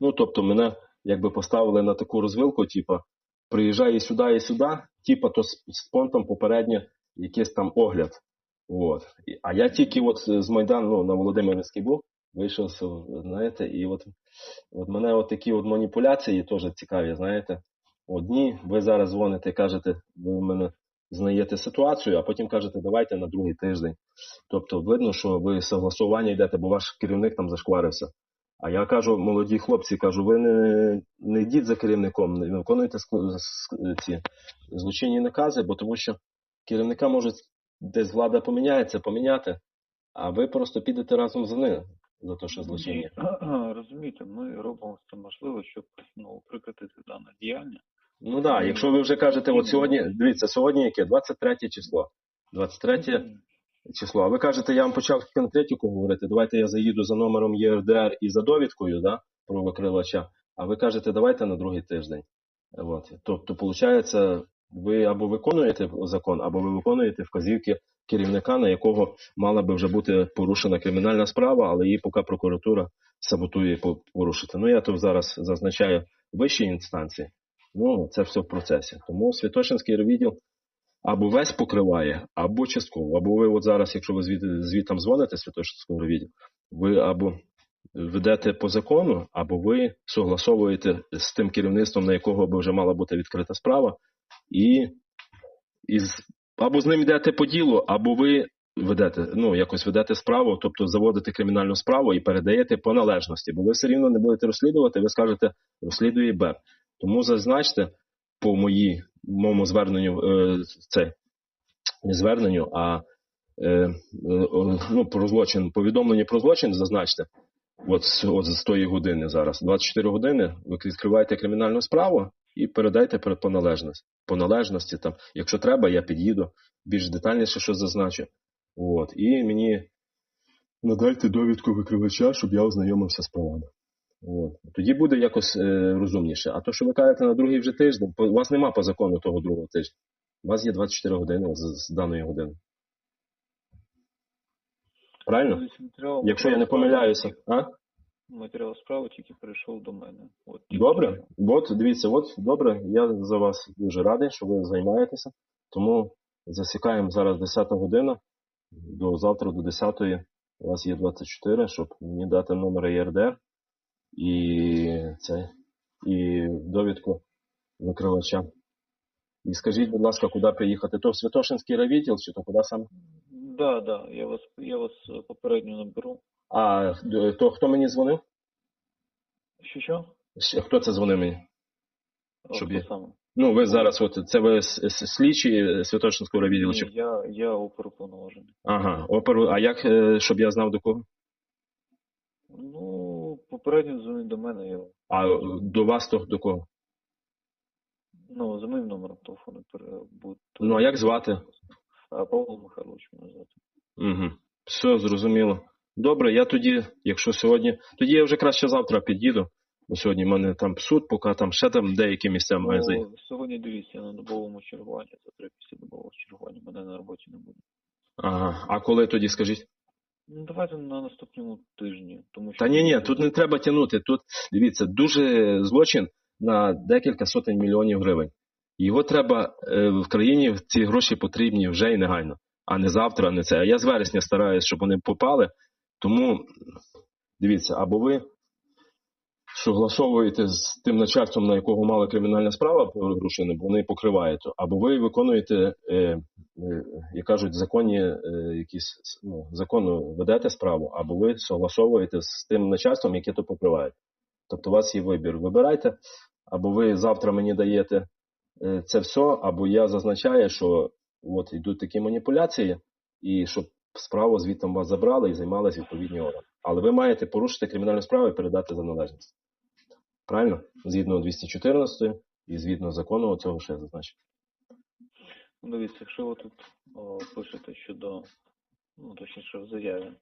Ну, тобто, мене якби поставили на таку розвилку, типа, приїжджай і сюди, і сюди, типа, то з, з понтом попереднє якийсь там огляд. От. А я тільки от з Майдану ну, на Володимирський був, вийшов, знаєте, і от, от мене от такі от маніпуляції теж цікаві, знаєте. Одні, ви зараз дзвоните, кажете, ви в мене знаєте ситуацію, а потім кажете, давайте на другий тиждень. Тобто видно, що ви согласування йдете, бо ваш керівник там зашкварився. А я кажу, молоді хлопці, кажу, ви не, не йдіть за керівником, не виконуйте ці злочинні накази, бо тому що керівника може десь влада поміняється, поміняти, а ви просто підете разом за ним за те, що злочинні. Розумієте, ми робимо все можливе, щоб ну, прекратити дане діяння. Ну так, да, якщо ви вже кажете, от сьогодні, дивіться, сьогодні яке? 23 число. 23 число. А ви кажете, я вам почав конкретику говорити, давайте я заїду за номером ЄРДР і за довідкою да, про викривача, а ви кажете, давайте на другий тиждень. От. Тобто, виходить, ви або виконуєте закон, або ви виконуєте вказівки керівника, на якого мала би вже бути порушена кримінальна справа, але її поки прокуратура саботує порушити. Ну, я тут зараз зазначаю вищі інстанції. Ну, це все в процесі. Тому Святошинський відділ або весь покриває, або частково. Або ви от зараз, якщо ви звід, звідтам дзвоните Святошинському відділу, ви або ведете по закону, або ви согласовуєте з тим керівництвом, на якого би вже мала бути відкрита справа, і, і або з ним йдете по ділу, або ви ведете, ну, якось ведете справу, тобто заводите кримінальну справу і передаєте по належності, бо ви все рівно не будете розслідувати, ви скажете, розслідує БЕП. Тому зазначте по моїй, моєму зверненню, е, це не зверненню, а е, ну, про злочин, повідомлення про злочин зазначте. От, от з тої години зараз, 24 години, ви відкриваєте кримінальну справу і передайте по належності. По належності там, якщо треба, я під'їду більш детальніше, що зазначу. От, і мені надайте довідку викривача, щоб я ознайомився з правами. От. Тоді буде якось е, розумніше. А то, що ви кажете на другий вже тиждень, у вас нема по закону того другого тижня. У вас є 24 години з, з даної години. Правильно? Матеріал- Якщо я не помиляюся. А? Матеріал справи тільки перейшов до мене. От, тільки Добре, от дивіться, от добре. Я за вас дуже радий, що ви займаєтеся. Тому засікаємо зараз 10 година. До завтра до 10 у вас є 24, щоб мені дати номер ЄРДР і це і довідку викривача. І скажіть, будь ласка, куди приїхати? То в Святошинський райвідділ чи то куди саме? Да, да, я вас, я вас е, попередньо наберу. А то хто мені дзвонив? Що що? Хто це дзвонив мені? А, Щоб я- саме? Ну, ви зараз, от це ви слідчі Святошинського райвідділу? чи Ні, я, я оперуповноважений. Ага, оперу. А як, е, щоб я знав до кого? Ну, попередньо дзвонив до мене, я А до вас то до кого? ну, за моїм номером телефону буде. Ну, а як звати? А, Павло Михайлович мене звати. Угу. Все, зрозуміло. Добре, я тоді, якщо сьогодні, тоді я вже краще завтра під'їду. Бо сьогодні в мене там суд, поки там ще там деякі місця маю заїхати. Ну, сьогодні дивіться, я на добовому чергуванні, завтра після добового чергування мене на роботі не буде. Ага. А коли тоді скажіть? Ну, давайте на наступному тижні, тому що... Та ні, ні, тут не треба тягнути. Тут дивіться, дуже злочин на декілька сотень мільйонів гривень. Його треба е, в країні ці гроші потрібні вже і негайно, а не завтра, а не це. А я з вересня стараюсь, щоб вони попали. Тому дивіться, або ви согласовуєте з тим начальством, на якого мала кримінальна справа порушена, бо вони покривають, або ви виконуєте, е, як кажуть, законні е, якісь ну, законно ведете справу, або ви согласовуєте з тим начальством, яке то покриває. Тобто у вас є вибір. Вибирайте, або ви завтра мені даєте е, це все, або я зазначаю, що от йдуть такі маніпуляції, і щоб справу звідти вас забрали і займалися відповідні органи. Але ви маєте порушити кримінальну справу і передати за належність. Правильно? Згідно 214 і згідно закону цього ще зазначив. Ну, дивіться, якщо ви тут о, пишете щодо, ну, точніше, в заяві,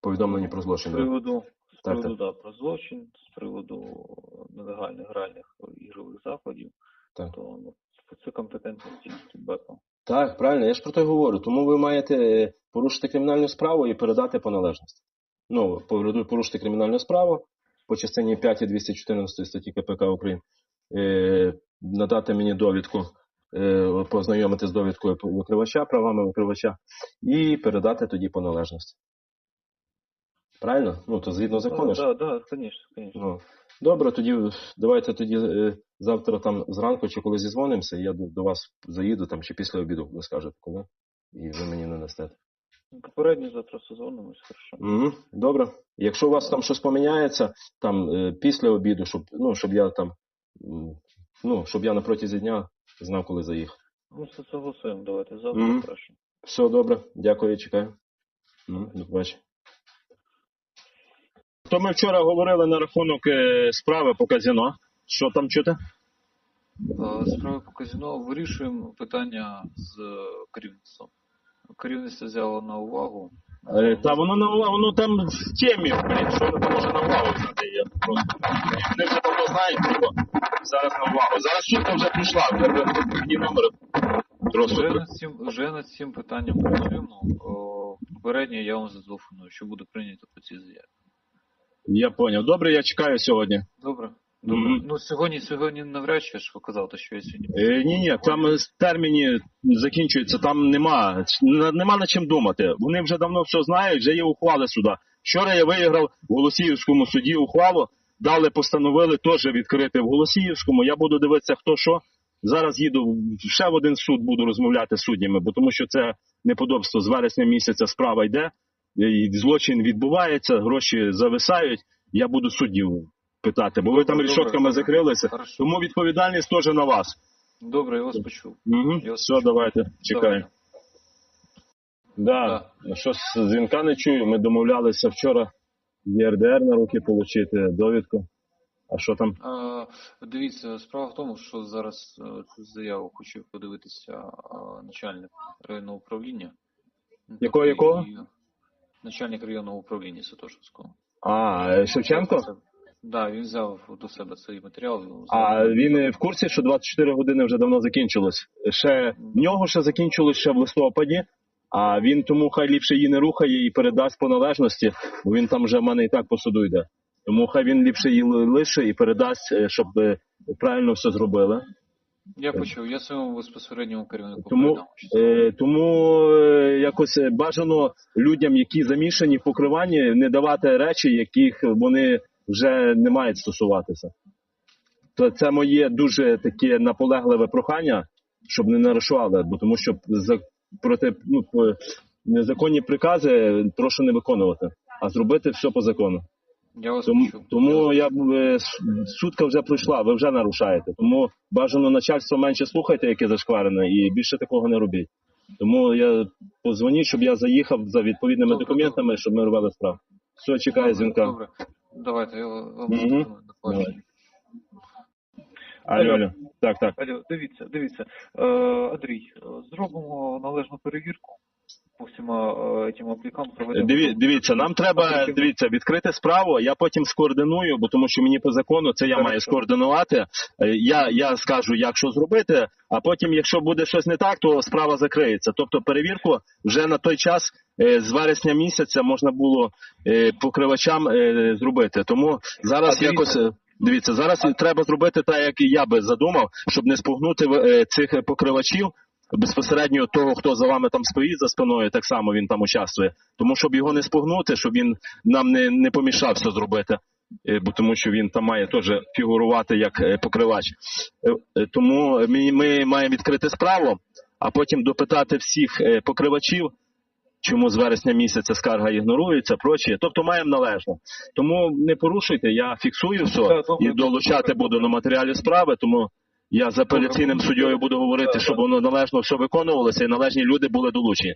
Повідомлення про злочин. да? приводу, з Так, приводу да, про злочин, з приводу нелегальних гральних ігрових заходів, Так. то ну, це компетентності БЕПа. Так, правильно, я ж про те говорю. Тому ви маєте е, порушити кримінальну справу і передати по належності. Ну, порушити кримінальну справу по частині 5 214 статті КПК України, е, надати мені довідку, познайомити з довідкою викривача, правами викривача, і передати тоді по належності. Правильно? Ну, то згідно закону. Так, так, звісно. Ну, добре, тоді давайте тоді е, завтра там зранку чи коли зізвонимося, я до, до вас заїду там чи після обіду, ви скажете коли, і ви мені не несете. Попередньо завтра сезоннимось, хорошо. Угу, добре. Якщо у вас там щось поміняється, там е, після обіду, щоб, ну, щоб я там, ну, щоб я на протязі дня знав, коли заїхав. Ну, це согласуємо, давайте завтра Мгм. краще. Все добре, дякую, чекаю. Мгм, До побачення. То ми вчора говорили на рахунок е, справи по казино. Що там чути? Е, Справи по казино вирішуємо питання з керівництвом. Керівництво взяло на увагу. Е, Та воно на воно там в темі, блін, що воно може на увагу. Я просто вони вже давно знають, кого зараз на увагу. Зараз сутка вже прийшла, вже ви- мені номер просто. Вже над цим, вже над цим питанням працюємо. Попередньо я вам зателефоную, що буде прийнято по цій заяві. Я поняв. Добре, я чекаю сьогодні. Добре. Добре. Мгм. Ну сьогодні сьогодні навряд чи ж ви казали, що я сьогодні. Е, ні, ні, там е, терміни закінчуються, там нема, на- нема над чим думати. Вони вже давно все знають, вже є ухвали суда. Вчора я виграв в Голосіївському суді ухвалу, дали, постановили теж відкрити в Голосіївському. Я буду дивитися, хто що. Зараз їду в- ще в один суд, буду розмовляти з суддями, бо тому що це неподобство з вересня місяця справа йде, і злочин відбувається, гроші зависають. Я буду суддів питати, бо ви там Добре, рішотками добре. закрилися. Хорошо. Тому відповідальність теж на вас. Добре, я вас почув. Угу. Я вас Все, почув. давайте, чекаю. Давай. Да. Щось дзвінка не чую. Ми домовлялися вчора ЄРДР на руки отримати, довідку. А що там? Е, Дивіться, справа в тому, що зараз е, цю заяву хочу подивитися е, начальник районного управління. Ну, Якого, тобто якого? Начальник районного управління Святошинського. А, е, Шевченко? Да, він взяв до себе цей матеріал. А він в курсі, що 24 години вже давно закінчилось. Ще в нього ще закінчилось ще в листопаді, а він тому хай ліпше її не рухає і передасть по належності, бо він там вже в мене і так по суду йде. Тому хай він ліпше її лише і передасть, е, щоб е, правильно все зробили. Я почув, я своєму безпосередньому керівнику Тому, е, тому е, якось е, бажано людям, які замішані в покриванні, не давати речі, яких вони вже не мають стосуватися. То це моє дуже таке наполегливе прохання, щоб не нарушували, бо тому що за проти ну, незаконні прикази прошу не виконувати, а зробити все по закону. Я вас Тому, почув. тому я е, сутка вже пройшла, ви вже нарушаєте. Тому бажано начальство менше слухайте, яке зашкварене, і більше такого не робіть. Тому я позвоніть, щоб я заїхав за відповідними Добре, документами, щоб ми робили справу. Все, чекаю Добре, дзвінка. Добре. Давайте, я вам. Алло, алло. Так, так. Алло, дивіться, дивіться. Е, Андрій, е, зробимо належну перевірку по всім е, цим аплікам. проведемо- Диві, дивіться, нам треба дивіться, відкрити справу, я потім скоординую, бо тому що мені по закону це я Хорошо. маю скоординувати. Е, Я, я скажу, як що зробити, а потім, якщо буде щось не так, то справа закриється. Тобто перевірку вже на той час е, з вересня місяця можна було покривачам зробити. Тому зараз А якось. Дивіться, зараз треба зробити так, як і я би задумав, щоб не спугнути цих покривачів безпосередньо того, хто за вами там стоїть за спиною, так само він там участвує. Тому щоб його не спугнути, щоб він нам не, не помішав все зробити. Е, Бо тому що він там має теж фігурувати як е, покривач. Е, Тому ми, ми маємо відкрити справу, а потім допитати всіх покривачів, чому з вересня місяця скарга ігнорується, прочі. Тобто маємо належно. Тому не порушуйте, я фіксую все і долучати буду на матеріалі справи, тому я з апеляційним суддєю буду говорити, щоб воно належно все виконувалося і належні люди були долучені.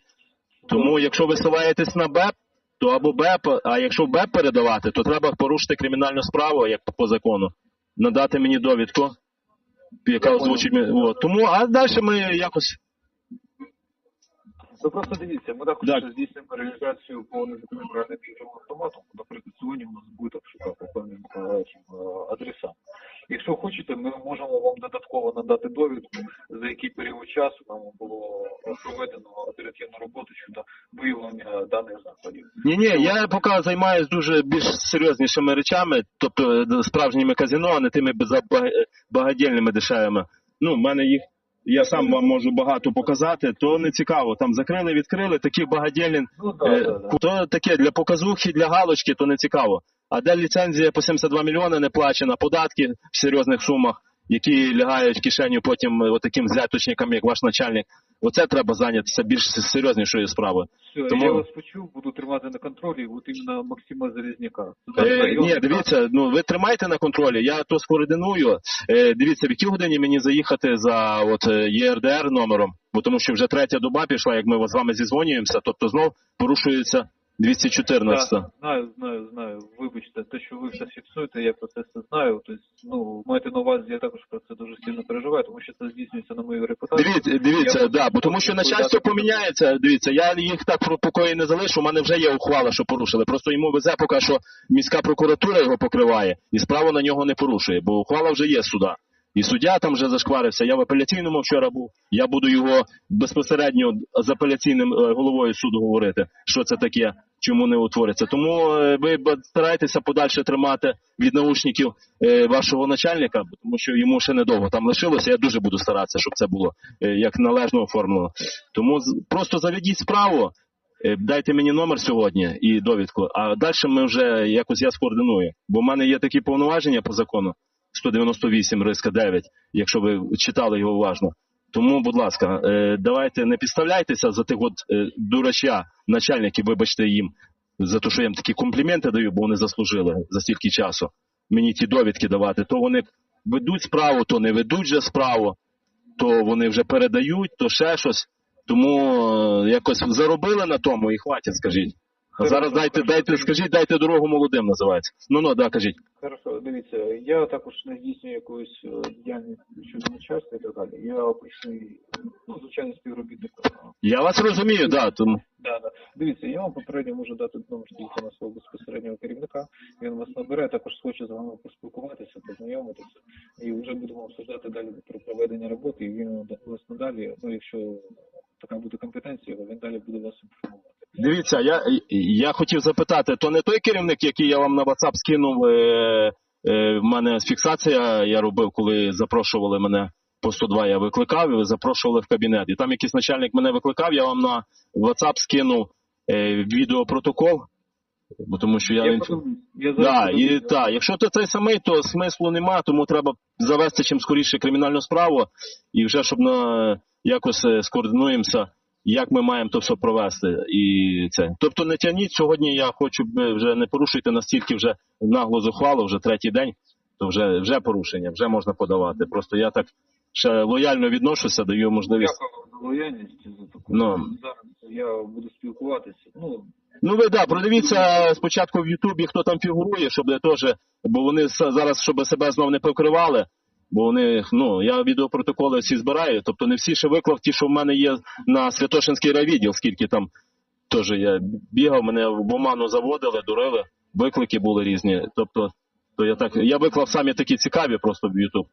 Тому, якщо ви ссилаєтесь на БЕП, то або БЕП, а якщо БЕП передавати, то треба порушити кримінальну справу, як по закону, надати мені довідку, яка озвучить мені. От. Тому, а далі ми якось. Ну просто дивіться, ми також Так. здійснюємо реалізацію по незаконним гральним ігровим автоматам. Наприклад, сьогодні у нас буде обшука по певним е, е, адресам. Якщо хочете, ми можемо вам додатково надати довідку, за який період часу нам було проведено оперативну роботу щодо виявлення даних заходів. Ні, ні, я поки займаюся дуже більш серйознішими речами, тобто справжніми казино, а не тими багадільними дешевими. Ну, в мене їх. Я сам вам можу багато показати, то не цікаво. Там закрили, відкрили, такі багадєлін. Ну да, е, да, да. то таке для показухи, для галочки, то не цікаво. А де ліцензія по 72 мільйони не плачена, податки в серйозних сумах, які лягають в кишеню потім е, отаким зляточникам, як ваш начальник. Оце треба зайнятися більш серйознішою справою. Все, Тому- я вас почув, буду тримати на контролі, от іменно Максима Залізняка. Е, ні, дивіться, ну ви тримайте на контролі, я то скоординую. Е, дивіться, в якій годині мені заїхати за от е, ЄРДР номером, бо тому що вже третя доба пішла, як ми з вами зізвонюємося, тобто знов порушується 214. Так, знаю, знаю, знаю. Вибачте, те, що ви все фіксуєте, я про це все знаю. Тобто, ну, маєте на увазі, я також про це дуже сильно переживаю, тому що це здійснюється на мою репутацію. Дивіться, дивіться, Я да, бо тому що начальство поміняється. Дивіться, я їх так про покої не залишу. У мене вже є ухвала, що порушили. Просто йому везе, поки що міська прокуратура його покриває, і справу на нього не порушує, бо ухвала вже є з суда. І суддя там вже зашкварився. Я в апеляційному вчора був. Я буду його безпосередньо з апеляційним е, головою суду говорити, що це таке, чому не утвориться. Тому е, ви старайтеся подальше тримати від наушників е, вашого начальника, тому що йому ще недовго там лишилося. Я дуже буду старатися, щоб це було як належно оформлено. Тому просто заведіть справу. Дайте мені номер сьогодні і довідку, а далі ми вже якось я скоординую. Бо в мене є такі повноваження по закону 198 риска 9, якщо ви читали його уважно. Тому, будь ласка, е, давайте не підставляйтеся за тих от е, дурача, начальників, вибачте їм, за те, що я їм такі компліменти даю, бо вони заслужили за стільки часу. Мені ті довідки давати, то вони ведуть справу, то не ведуть же справу, то вони вже передають, то ще щось. Тому е, якось заробили на тому і хватить, скажіть. А Хорошо, зараз дайте, хорошо. дайте, скажіть, дайте дорогу молодим називається. Ну ну да, кажіть. Хорошо, дивіться, я також не здійснюю якоюсь е, діяльність щодо начальства і так далі. Я обичний, ну, звичайно, співробітник. Я вас розумію, да, тому. Да, да. Дивіться, я вам попередньо можу дати номер телефону свого безпосереднього керівника. Він вас набере, також хоче з вами поспілкуватися, познайомитися. І вже будемо обсуждати далі про проведення роботи. І він вас надалі, ну якщо така буде компетенція, він далі буде вас інформувати. Дивіться, я, я хотів запитати, то не той керівник, який я вам на WhatsApp скинув, е, е, в мене фіксація я робив, коли запрошували мене по 102, я викликав, і ви запрошували в кабінет. І там якийсь начальник мене викликав, я вам на WhatsApp скинув е, відеопротокол, бо тому що я, Я, інф- я Да, і та, якщо ти цей самий, то смислу нема, тому треба завести чим скоріше кримінальну справу і вже щоб на якось е, скоординуємося, як ми маємо то все провести. І це. Тобто не тягніть сьогодні. Я хочу вже не порушуйте настільки вже нагло зухвало, вже третій день, то вже вже порушення, вже можна подавати. Просто я так ще лояльно відношуся, даю можливість. Дякую за лояльність за таку. Ну. Зараз я буду спілкуватися. Ну, Ну ви да, продивіться спочатку в Ютубі, хто там фігурує, щоб я теж, бо вони зараз, щоб себе знов не покривали. Бо вони, ну, я відеопротоколи всі збираю, тобто не всі ще виклав ті, що в мене є на Святошинський райвідділ, скільки там теж я бігав, мене в оману заводили, дурили, виклики були різні. Тобто, то я так, я виклав самі такі цікаві просто в Ютуб.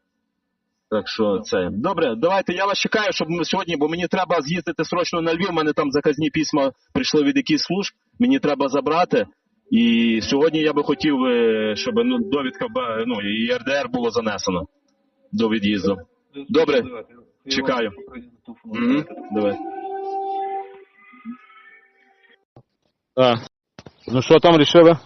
Так що це добре, давайте я вас чекаю, щоб ми сьогодні, бо мені треба з'їздити срочно на Львів. У мене там заказні письма прийшли від якихось служб, мені треба забрати. І сьогодні я би хотів, е, щоб ну, довідка ну, і РДР було занесено до від'їзду. Добре. Чекаю. Угу. Давай. А. Ну що там рішили?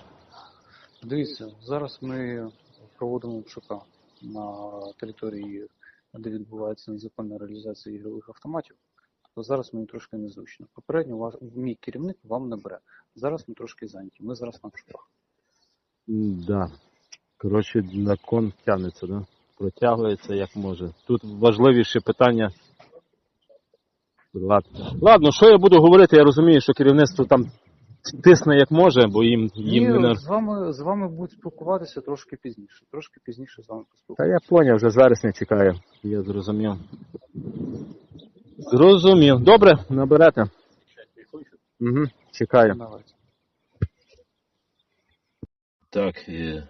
Дивіться, зараз ми проводимо обшука на території, де відбувається незаконна реалізація ігрових автоматів. То зараз мені трошки незручно. Попередньо ваш, мій керівник вам набере. Зараз ми трошки зайняті. Ми зараз на обшуках. Да. Коротше, на кон тягнеться, да? Протягується як може. Тут важливіші питання. Ладно. Ладно, що я буду говорити, я розумію, що керівництво там тисне як може, бо їм, їм Ні, не... з вами з вами будуть спілкуватися трошки пізніше. Трошки пізніше з вами Та поспілкуватися. я поняв, вже з вересня чекаю. Я зрозумів. Зрозумів. Добре, наберете. Угу, чекаю. Давайте. Так,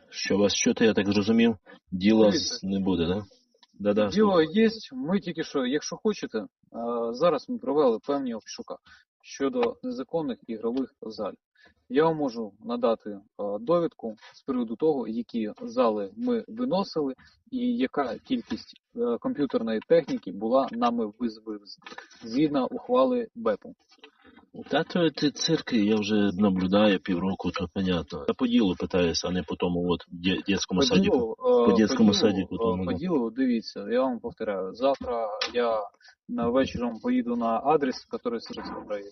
що вас чути, я так зрозумів, діла Дивіться. не буде, да? Да-да, Діло є, ми тільки що, якщо хочете, зараз ми провели певні обшука щодо незаконних ігрових залів. Я вам можу надати довідку з приводу того, які зали ми виносили і яка кількість е, комп'ютерної техніки була нами визвезена згідно ухвали БЕПу. Та то ти цирки, я вже наблюдаю півроку, то понятно. Я по ділу питаюся, а не по тому от дитячому По садіку. е, по дитячому садіку е, тому, По ділу, дивіться, я вам повторяю, завтра я на вечором поїду на адрес, який зараз в районі.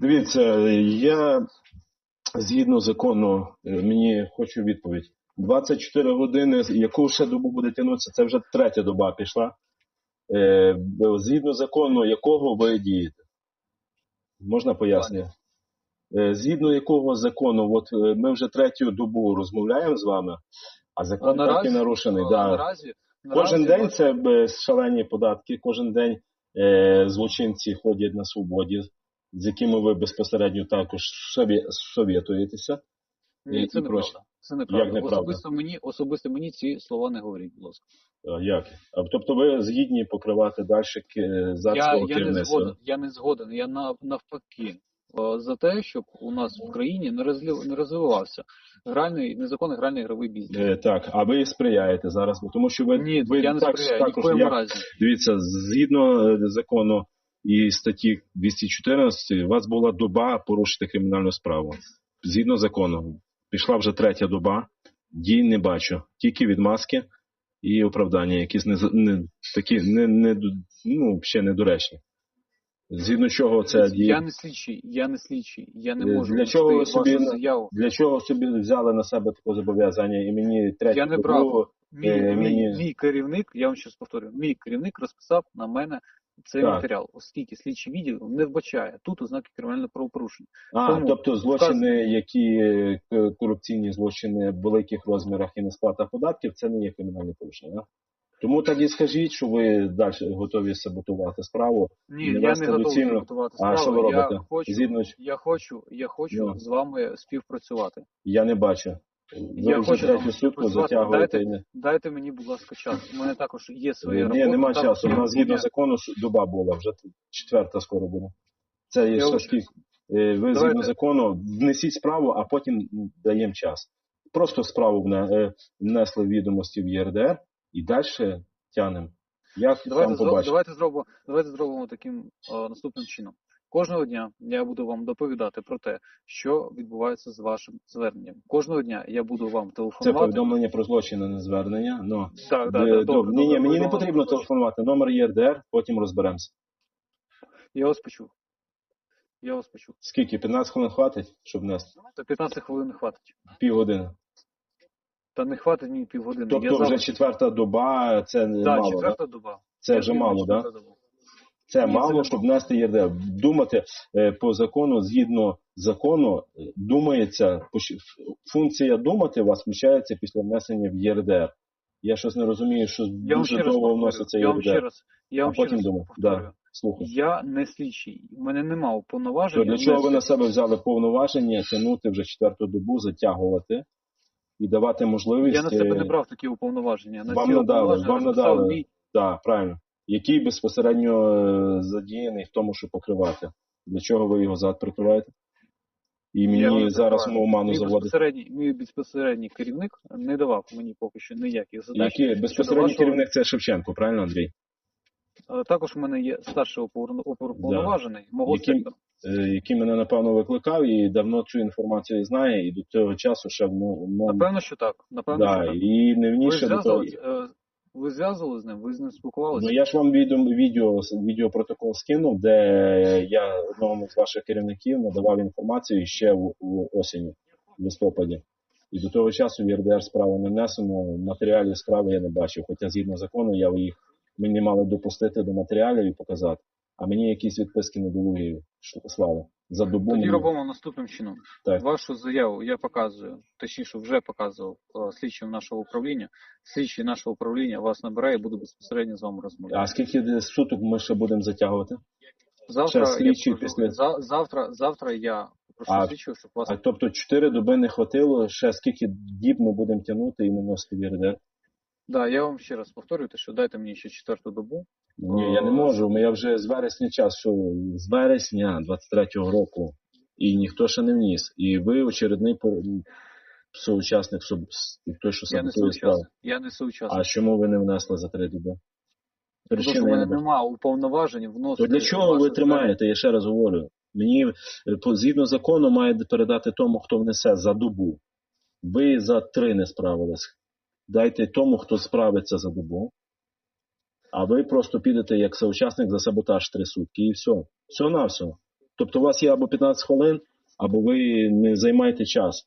Дивіться, я згідно закону, е, мені хочу відповідь. 24 години, яку ще добу буде тягнутися, це вже третя доба пішла. Е, Згідно закону, якого ви дієте? Можна пояснення? Е, Згідно якого закону, от е, ми вже третю добу розмовляємо з вами, а закон А наразі- так і нарушений. А Да. наразі, Кожен наразі день це шалені податки, кожен день е, злочинці ходять на свободі, з якими ви безпосередньо також совє- совєтуєтеся. Ні, це і проче. неправда. Це неправда. Як неправда? Особисто мені, особисто мені ці слова не говоріть, будь ласка. Як? Тобто ви згідні покривати далі зад Я, я не згоден. Я не згоден. Я навпаки е, за те, щоб у нас в країні не розлив, не розвивався гральний незаконний гральний ігровий бізнес. Е, Так, а ви сприяєте зараз, тому що ви, Ні, ви я не так, сприяю, також як, разі. дивіться, згідно е, закону і статті 214, у вас була доба порушити кримінальну справу. Згідно закону, пішла вже третя доба, дій не бачу, тільки відмазки і оправдання, якісь не, не такі не, не ну, ще недоречні. Згідно чого це діє? Я не слідчий, я не слідчий, я не Е, можу для чого ви собі- заяву. Для чого собі взяли на себе таке зобов'язання і мені третю Я не брав. Мій, Е, мій, мені- мій керівник, я вам ще раз повторюю, мій керівник розписав на мене цей Так. матеріал, оскільки слідчий відділ не вбачає тут ознаки кримінального правопорушення. А, Тому тобто злочини, які е, корупційні злочини в великих розмірах і несплата податків, це не є кримінальне порушення. Тому так і скажіть, що ви далі готові саботувати справу. Ні, Не я не готовий доцільно. готувати А що справу. ви Я хочу, Згідно я хочу, я хочу Ну. з вами співпрацювати. Я не бачу. Я хочу сутку затягуєте. Дайте, дайте мені, будь ласка, час. У мене також є своя Ні, нема часу. У нас згідно закону доба була, вже четверта скоро буде. Це є скільки. Е, Ви згідно закону внесіть справу, а потім даємо час. Просто справу е, внесли відомості в ЄРДР і далі тянемо. Як Давайте, там побачите? давайте, зробимо, давайте зробимо таким е, наступним чином. Кожного дня я буду вам доповідати про те, що відбувається з вашим зверненням. Кожного дня я буду вам телефонувати. Це повідомлення про злочин, а не звернення. Ну, Так, е, так, так, добре. Ні, ні, мені не потрібно телефонувати. Номер ЄРДР, потім розберемося. Я вас почув. Я вас почув. Скільки? 15 хвилин хватить, щоб внести? Та 15 хвилин не хватить. Півгодини. Та не хватить мені півгодини. Тобто я вже завтра... четверта доба, це не да, мало, да? четверта доба. Це Я вже мало, так? Да? Це Ні, мало, щоб внести ЄРДР. Думати е, по закону, згідно закону, е, думається, функція думати у вас включається після внесення в ЄРДР. Я щось не розумію, що Я дуже довго вноситься Я вам ще раз, я А вам ще потім раз думаю, да, слухай. Я не слідчий. У мене нема уповноважень. То для чого ви на себе взяли повноваження тягнути вже четверту добу, затягувати і давати можливість. Я на себе е, не брав такі уповноваження. На вам надали, вам надали. мій- Так, правильно. Який безпосередньо е, задіяний в тому, щоб покривати. Для чого ви його зад прикриваєте? І мені не зараз прикриваю. оману Мій мій безпосередній керівник не давав мені поки що ніяких задач. Який безпосередній вашого- керівник це Шевченко, правильно, Андрій? Також у мене є старший опор- оповноважений мого сектору. Е, Який мене напевно викликав і давно цю інформацію знає, і до цього часу ще ну, ну, Напевно, що так. Напевно, да, що так. і не вніше до того. Ви зв'язували з ним, ви з ним спілкувалися? Ну я ж вам відео, відео, відеопротокол скинув, де я одному з ваших керівників надавав інформацію ще в, в осені, в листопаді. І до того часу в ЄРДР справу не внесено, матеріалів справи я не бачив. Хоча згідно закону я їх мені мали допустити до матеріалів і показати. А мені якісь відписки недолугі слали. За добу Тоді робимо наступним чином. Так. Вашу заяву я показую, точніше вже показував е, слідчим нашого управління. Слідчий нашого управління вас набирає буду безпосередньо з вами розмовляти. А скільки суток ми ще будемо затягувати? Завтра ще слідчий я після- за, завтра, завтра я прошу А- слідчого, щоб вас А тобто 4 доби не хватило, ще скільки діб ми будемо тягнути і носити в ЄРДР? Да, я вам ще раз повторюю, що дайте мені ще четверту добу. Ні, я не можу. Я вже з вересня час, що з вересня 23-го року, і ніхто ще не вніс. І ви очередний пор- соучасник, суб- с- той, що Я не саботує справу. соучасник. Я не соучасник. А чому ви не внесли за три доби? Тому що в Причини я мене не бачу. немає уповноважень вносити. То для чого ви тримаєте? Я ще раз говорю. Мені е, по- згідно закону маєте передати тому, хто внесе за добу. Ви за три не справились. Дайте тому, хто справиться за добу. А ви просто підете як соучасник за саботаж три сутки і все. Все на все. Тобто у вас є або 15 хвилин, або ви не займаєте час.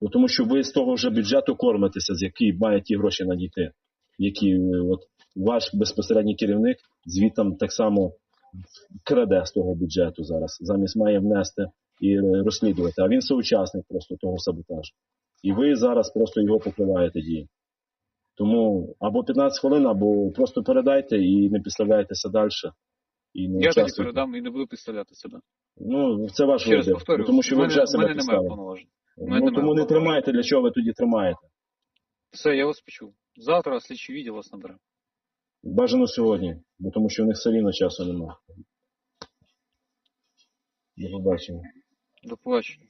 Бо Тому що ви з того вже бюджету кормитеся, з який має ті гроші надійти. Які е, от ваш безпосередній керівник звітом так само краде з того бюджету зараз, замість має внести і е, розслідувати. А він соучасник просто того саботажу. І ви зараз просто його покриваєте дії. Тому або 15 хвилин, або просто передайте і не підставляйтеся далі. І не Я тоді передам і не буду підставляти себе. Ну, це ваш Ще вибір. повторюю, Тому що ви мене, вже себе мене немає мене Ну, немає тому не тримайте, для чого ви тоді тримаєте. Все, я вас почув. Завтра слідчий відділ вас набере. Бажано сьогодні, бо тому що в них все рівно часу немає. До побачення. До побачення.